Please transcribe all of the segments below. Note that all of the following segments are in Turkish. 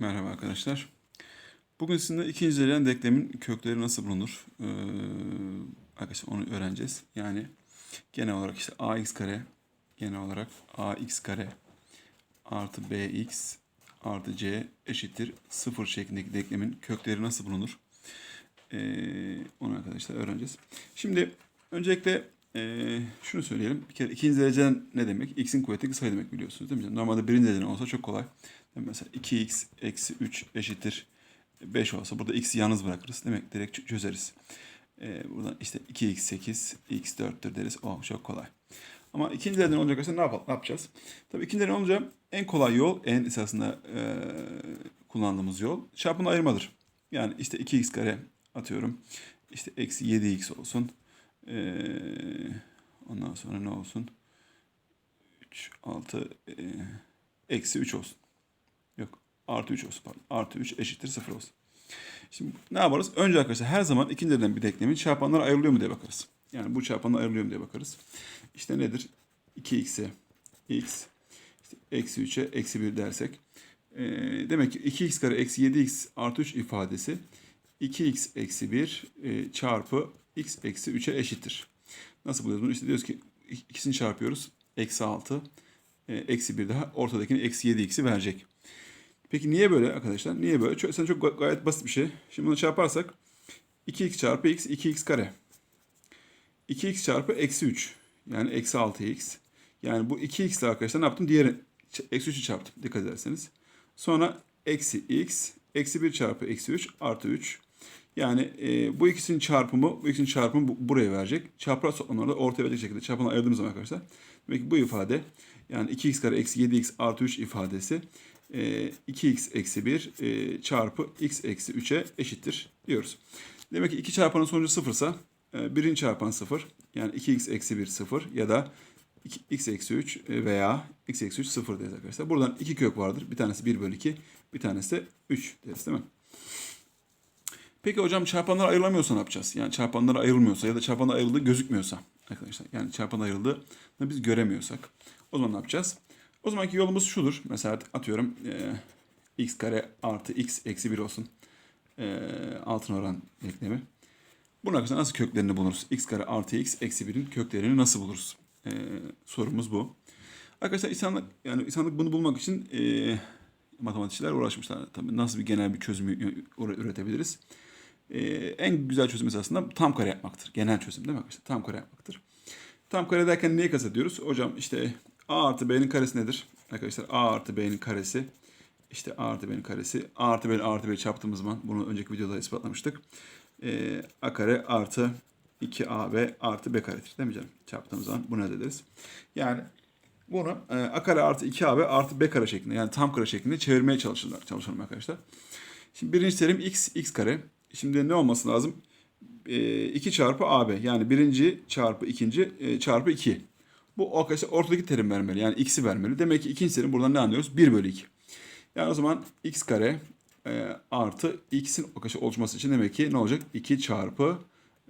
Merhaba arkadaşlar. Bugün sizinle ikinci dereceden denklemin kökleri nasıl bulunur? Ee, arkadaşlar onu öğreneceğiz. Yani genel olarak işte ax kare, genel olarak ax kare artı bx artı c eşittir 0 şeklindeki denklemin kökleri nasıl bulunur? Ee, onu arkadaşlar öğreneceğiz. Şimdi öncelikle ee, şunu söyleyelim. Bir kere ikinci dereceden ne demek? X'in kuvvetli sayı demek biliyorsunuz değil mi? Normalde birinci dereceden olsa çok kolay. Mesela 2x eksi 3 eşittir 5 olsa burada x'i yalnız bırakırız. Demek direkt çözeriz. Ee, buradan işte 2x 8, x 4'tür deriz. O çok kolay. Ama ikinci dereceden olacak arkadaşlar ne, yapalım, ne yapacağız? Tabii ikinci dereceden olunca en kolay yol, en esasında ee, kullandığımız yol çarpımla ayırmadır. Yani işte 2x kare atıyorum. İşte eksi 7x olsun. Ee, ondan sonra ne olsun? 3, 6, ee, eksi 3 olsun. Yok artı 3 olsun pardon. Artı 3 eşittir 0 olsun. Şimdi ne yaparız? Önce arkadaşlar her zaman ikinci dereceden bir denklemin çarpanlara ayrılıyor mu diye bakarız. Yani bu çarpanlar ayrılıyor mu diye bakarız. İşte nedir? 2x'e x, işte eksi 3'e eksi 1 dersek. ee, demek ki 2x kare eksi 7x artı 3 ifadesi 2x eksi 1 e, çarpı x eksi 3'e eşittir. Nasıl buluyoruz bunu? İşte diyoruz ki ikisini çarpıyoruz. Eksi 6 e, eksi 1 daha ortadakini eksi 7x'i verecek. Peki niye böyle arkadaşlar? Niye böyle? Çok, çok ga- gayet basit bir şey. Şimdi bunu çarparsak 2x çarpı x 2x kare. 2x çarpı eksi 3. Yani eksi 6x. Yani bu 2x ile arkadaşlar ne yaptım? Diğeri ç- eksi 3'ü çarptım. Dikkat ederseniz. Sonra eksi x. Eksi 1 çarpı eksi 3 artı 3. Yani e, bu ikisinin çarpımı, bu ikisinin çarpımı bu- buraya verecek. Çapraz toplamları da ortaya verecek şekilde çarpımları ayırdığımız zaman arkadaşlar. Demek ki bu ifade yani 2x kare eksi 7x artı 3 ifadesi e, 2x eksi 1 e, çarpı x eksi 3'e eşittir diyoruz. Demek ki 2 çarpanın sonucu sıfırsa e, birin çarpan 0 yani 2x eksi 1 0 ya da 2, x eksi 3 e, veya x eksi 3 0 deriz arkadaşlar. Buradan iki kök vardır. Bir tanesi 1 bölü 2 bir tanesi de 3 deriz değil mi? Peki hocam çarpanlar ayrılamıyorsa ne yapacağız? Yani çarpanlar ayrılmıyorsa ya da çarpanlar ayrıldığı gözükmüyorsa arkadaşlar. Yani çarpan ayrıldığını biz göremiyorsak o zaman ne yapacağız? O zamanki yolumuz şudur. Mesela atıyorum e, x kare artı x eksi 1 olsun. E, altın oran denklemi. Bunun arkadaşlar nasıl köklerini buluruz? x kare artı x eksi 1'in köklerini nasıl buluruz? E, sorumuz bu. Arkadaşlar insanlık yani insanlık bunu bulmak için e, matematikçiler uğraşmışlar. Tabii nasıl bir genel bir çözüm üretebiliriz? Ee, en güzel çözüm esasında tam kare yapmaktır. Genel çözüm değil mi arkadaşlar? Tam kare yapmaktır. Tam kare derken neyi kastediyoruz? Hocam işte a artı b'nin karesi nedir? Arkadaşlar a artı b'nin karesi işte a artı b'nin karesi a artı b artı b çarptığımız zaman bunu önceki videoda ispatlamıştık. Ee, a kare artı 2ab artı b karedir değil mi canım? Çarptığımız zaman bunu elde ederiz. Yani bunu e, a kare artı 2ab artı b kare şeklinde yani tam kare şeklinde çevirmeye çalışırlar, çalışalım arkadaşlar. Şimdi birinci terim x, x kare. Şimdi ne olması lazım? E, 2 çarpı ab yani birinci çarpı ikinci e, çarpı 2. Bu ortadaki terim vermeli yani x'i vermeli. Demek ki ikinci terim buradan ne anlıyoruz? 1 bölü 2. Yani o zaman x kare e, artı x'in oluşması için demek ki ne olacak? 2 çarpı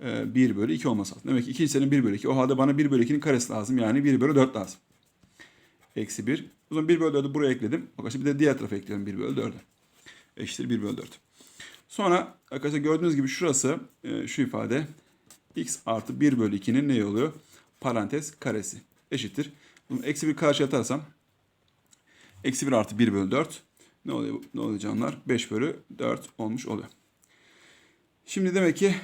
e, 1 bölü 2 olması lazım. Demek ki ikinci terim 1 bölü 2. O halde bana 1 bölü 2'nin karesi lazım. Yani 1 bölü 4 lazım. Eksi 1. O zaman 1 bölü 4'ü buraya ekledim. Arkadaşlar bir de diğer tarafa ekliyorum 1 bölü 4'ü. Eşittir 1 bölü 4. Sonra arkadaşlar gördüğünüz gibi şurası e, şu ifade x artı 1 bölü 2'nin ne oluyor? Parantez karesi eşittir. Bunu eksi 1 karşıya atarsam eksi 1 artı 1 bölü 4 ne oluyor, ne oluyor canlar? 5 bölü 4 olmuş oluyor. Şimdi demek ki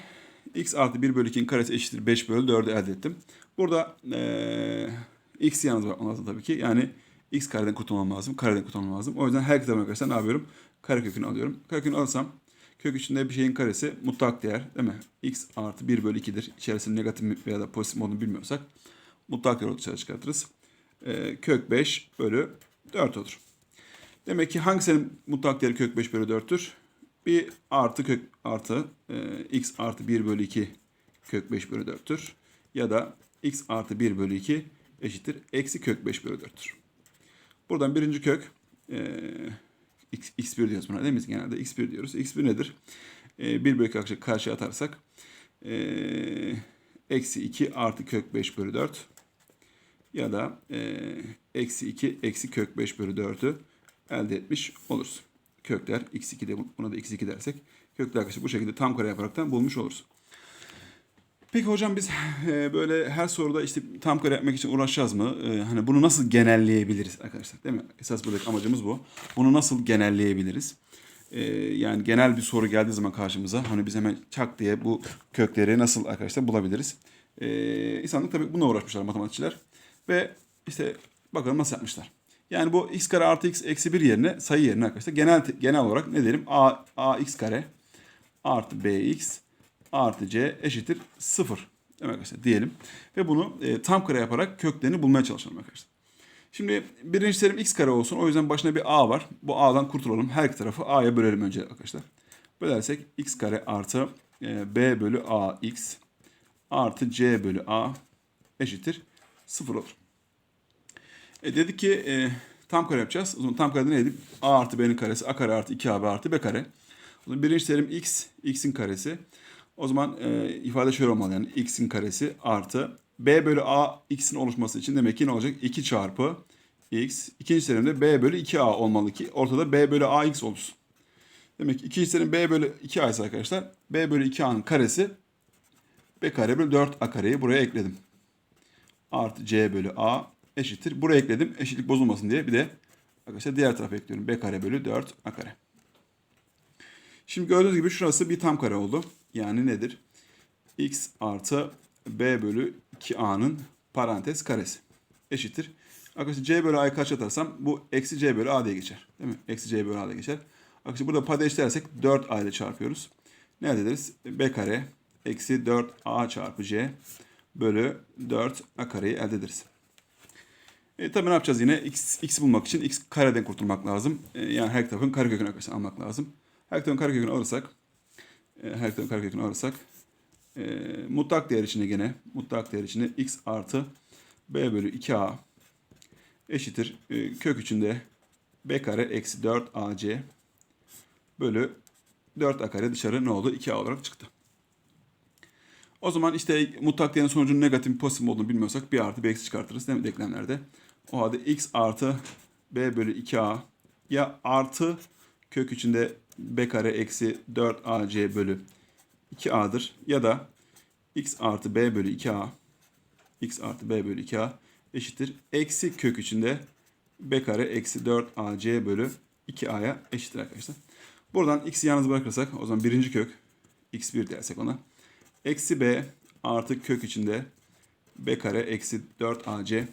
x artı 1 bölü 2'nin karesi eşittir 5 bölü 4'ü elde ettim. Burada e, x yalnız bırakmam lazım tabii ki. Yani x kareden kurtulmam lazım. Kareden kurtulmam lazım. O yüzden her kitabına arkadaşlar ne yapıyorum? Karekökünü alıyorum. Karekökünü alırsam kök içinde bir şeyin karesi mutlak değer değil mi? x artı 1 bölü 2'dir. İçerisinde negatif veya da pozitif modunu bilmiyorsak mutlak değer dışarı çıkartırız. Ee, kök 5 bölü 4 olur. Demek ki hangisinin mutlak değeri kök 5 bölü 4'tür? Bir artı kök artı e, x artı 1 bölü 2 kök 5 bölü 4'tür. Ya da x artı 1 bölü 2 eşittir eksi kök 5 bölü 4'tür. Buradan birinci kök e, x, x1 diyoruz buna değil mi? Genelde x1 diyoruz. x1 nedir? E, 1 bölü 2 karşıya atarsak e, eksi 2 artı kök 5 bölü 4 ya da e, eksi 2 eksi kök 5 bölü 4'ü elde etmiş oluruz. kökler x2 de buna da x2 dersek kökler arkadaşlar bu şekilde tam kare yaparaktan bulmuş oluruz. Peki hocam biz e, böyle her soruda işte tam kare yapmak için uğraşacağız mı? E, hani bunu nasıl genelleyebiliriz arkadaşlar? Değil mi? Esas buradaki amacımız bu. Bunu nasıl genelleyebiliriz? E, yani genel bir soru geldiği zaman karşımıza hani biz hemen çak diye bu kökleri nasıl arkadaşlar bulabiliriz? E, insanlık tabii bununla uğraşmışlar matematikçiler. Ve işte bakalım nasıl yapmışlar. Yani bu x kare artı x eksi 1 yerine sayı yerine arkadaşlar genel genel olarak ne diyelim? a, a x kare artı bx artı c eşittir 0 demek arkadaşlar diyelim. Ve bunu e, tam kare yaparak köklerini bulmaya çalışalım arkadaşlar. Şimdi birinci terim x kare olsun. O yüzden başına bir a var. Bu a'dan kurtulalım. Her iki tarafı a'ya bölelim önce arkadaşlar. Bölersek x kare artı e, b bölü a x artı c bölü a eşittir 0 olur. E dedik ki e, tam kare yapacağız. O zaman tam karede neydi? a artı b'nin karesi a kare artı 2ab artı b kare. O zaman birinci terim x, x'in karesi. O zaman e, ifade şöyle olmalı yani x'in karesi artı b bölü a x'in oluşması için demek ki ne olacak? 2 çarpı x. İkinci terimde b bölü 2a olmalı ki ortada b bölü a x oluşsun. Demek ki ikinci terim b bölü 2a ise arkadaşlar b bölü 2a'nın karesi b kare bölü 4a kareyi buraya ekledim. Artı c bölü a eşittir. Buraya ekledim eşitlik bozulmasın diye bir de arkadaşlar diğer tarafa ekliyorum. b kare bölü 4 a kare. Şimdi gördüğünüz gibi şurası bir tam kare oldu. Yani nedir? x artı b bölü 2a'nın parantez karesi. Eşittir. Arkadaşlar c bölü a'yı kaç atarsam bu eksi c bölü a diye geçer. Değil mi? Eksi c bölü a diye geçer. Arkadaşlar burada payda eşitlersek 4a ile çarpıyoruz. Ne elde ederiz? b kare eksi 4a çarpı c bölü 4a kareyi elde ederiz. E, tabii ne yapacağız yine? X, x bulmak için x kareden kurtulmak lazım. E, yani her tarafın karekökünü arkadaşlar almak lazım. Her tarafın karekökünü alırsak e, her tarafın karekökünü alırsak e, mutlak değer içinde gene mutlak değer içinde x artı b bölü 2a eşittir e, kök içinde b kare eksi 4ac bölü 4a kare dışarı ne oldu? 2a olarak çıktı. O zaman işte mutlak değerin sonucunun negatif pozitif olduğunu bilmiyorsak bir artı bir eksi çıkartırız değil mi denklemlerde? O halde x artı b bölü 2a ya artı kök içinde b kare eksi 4ac bölü 2a'dır ya da x artı b bölü 2a x artı b bölü 2a eşittir. Eksi kök içinde b kare eksi 4ac bölü 2a'ya eşittir arkadaşlar. Buradan x'i yalnız bırakırsak o zaman birinci kök x1 dersek ona. Eksi b artı kök içinde b kare eksi 4ac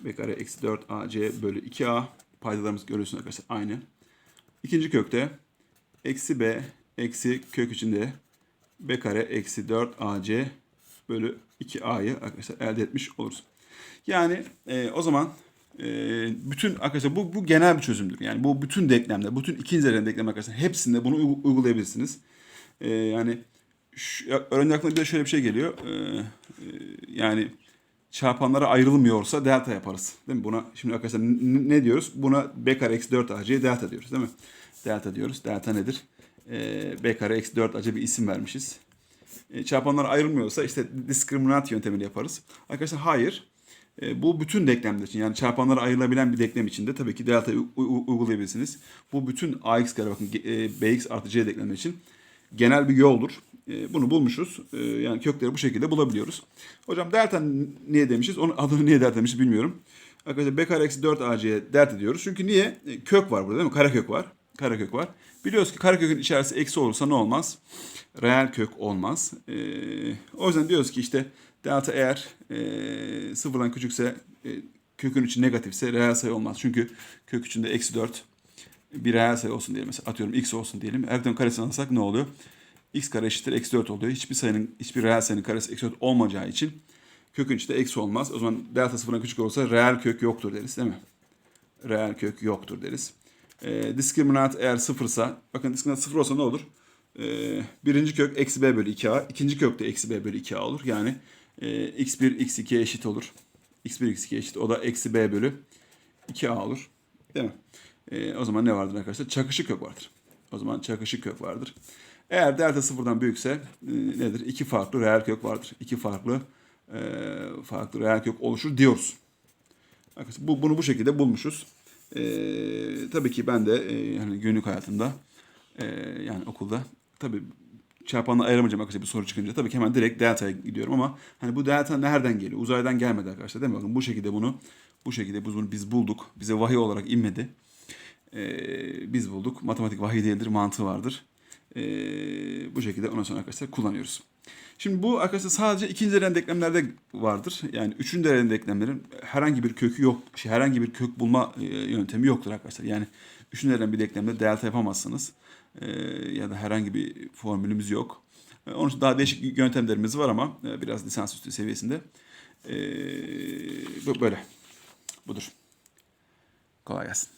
b kare eksi 4ac bölü 2a paydalarımız görüyorsunuz arkadaşlar aynı. İkinci kökte eksi b eksi kök içinde b kare eksi 4ac bölü 2a'yı arkadaşlar elde etmiş oluruz. Yani e, o zaman e, bütün arkadaşlar bu, bu genel bir çözümdür. Yani bu bütün denklemler, bütün ikinci derece denklem arkadaşlar hepsinde bunu uy- uygulayabilirsiniz. E, yani şu, öğrenci aklına bir de şöyle bir şey geliyor. E, e, yani çarpanlara ayrılmıyorsa delta yaparız. Değil mi? Buna şimdi arkadaşlar ne diyoruz? Buna b kare eksi 4 ac'ye delta diyoruz değil mi? Delta diyoruz. Delta nedir? E, b kare eksi 4 ac'a bir isim vermişiz. E, çarpanlar ayrılmıyorsa işte diskriminant yöntemini yaparız. Arkadaşlar hayır. E, bu bütün denklemler için yani çarpanlara ayrılabilen bir denklem içinde tabii ki u- uygulayabilirsiniz. Bu bütün ax kare bakın e, bx artı c denklemleri için genel bir yoldur. E, bunu bulmuşuz. E, yani kökleri bu şekilde bulabiliyoruz. Hocam delta niye demişiz? Onun adını niye delta demişiz bilmiyorum. Arkadaşlar b kare eksi 4 ac'ye delta diyoruz. Çünkü niye? E, kök var burada değil mi? Karekök var. Karekök var. Biliyoruz ki karekökün içerisi eksi olursa ne olmaz? Reel kök olmaz. O yüzden diyoruz ki işte delta eğer e, sıfırdan küçükse e, kökün içi negatifse reel sayı olmaz. Çünkü kök içinde eksi 4 bir reel sayı olsun diyelim. Mesela atıyorum x olsun diyelim. Her karesini alırsak ne oluyor? X kare eşittir eksi 4 oluyor. Hiçbir sayının, hiçbir reel sayının karesi eksi 4 olmayacağı için kökün içinde eksi olmaz. O zaman delta sıfırdan küçük olursa reel kök yoktur deriz değil mi? Reel kök yoktur deriz. E, diskriminant eğer sıfırsa, bakın diskriminant sıfır olsa ne olur? E, birinci kök eksi b bölü 2a, ikinci kök de eksi b bölü 2a olur. Yani e, x1 x2 eşit olur. x1 x2 eşit. O da eksi b bölü 2a olur. Değil mi? E, o zaman ne vardır arkadaşlar? Çakışık kök vardır. O zaman çakışık kök vardır. Eğer delta sıfırdan büyükse e, nedir? İki farklı reel kök vardır. İki farklı e, farklı reel kök oluşur diyoruz. Arkadaşlar bu, bunu bu şekilde bulmuşuz. Ee, tabii ki ben de e, yani günlük hayatımda e, yani okulda tabii çarpanla ayıramayacağım arkadaşlar bir soru çıkınca. Tabii ki hemen direkt delta'ya gidiyorum ama hani bu delta nereden geliyor? Uzaydan gelmedi arkadaşlar değil mi? Bakın bu şekilde bunu bu şekilde biz bunu biz bulduk. Bize vahiy olarak inmedi. Ee, biz bulduk. Matematik vahiy değildir, mantığı vardır. Ee, bu şekilde ondan sonra arkadaşlar kullanıyoruz. Şimdi bu arkadaşlar sadece ikinci derecen denklemlerde vardır. Yani üçüncü derecen denklemlerin herhangi bir kökü yok. Şey, herhangi bir kök bulma e, yöntemi yoktur arkadaşlar. Yani üçüncü derecen bir denklemde delta yapamazsınız. Ee, ya da herhangi bir formülümüz yok. Ee, Onun için daha değişik yöntemlerimiz var ama e, biraz lisansüstü seviyesinde. Ee, bu- böyle. Budur. Kolay gelsin.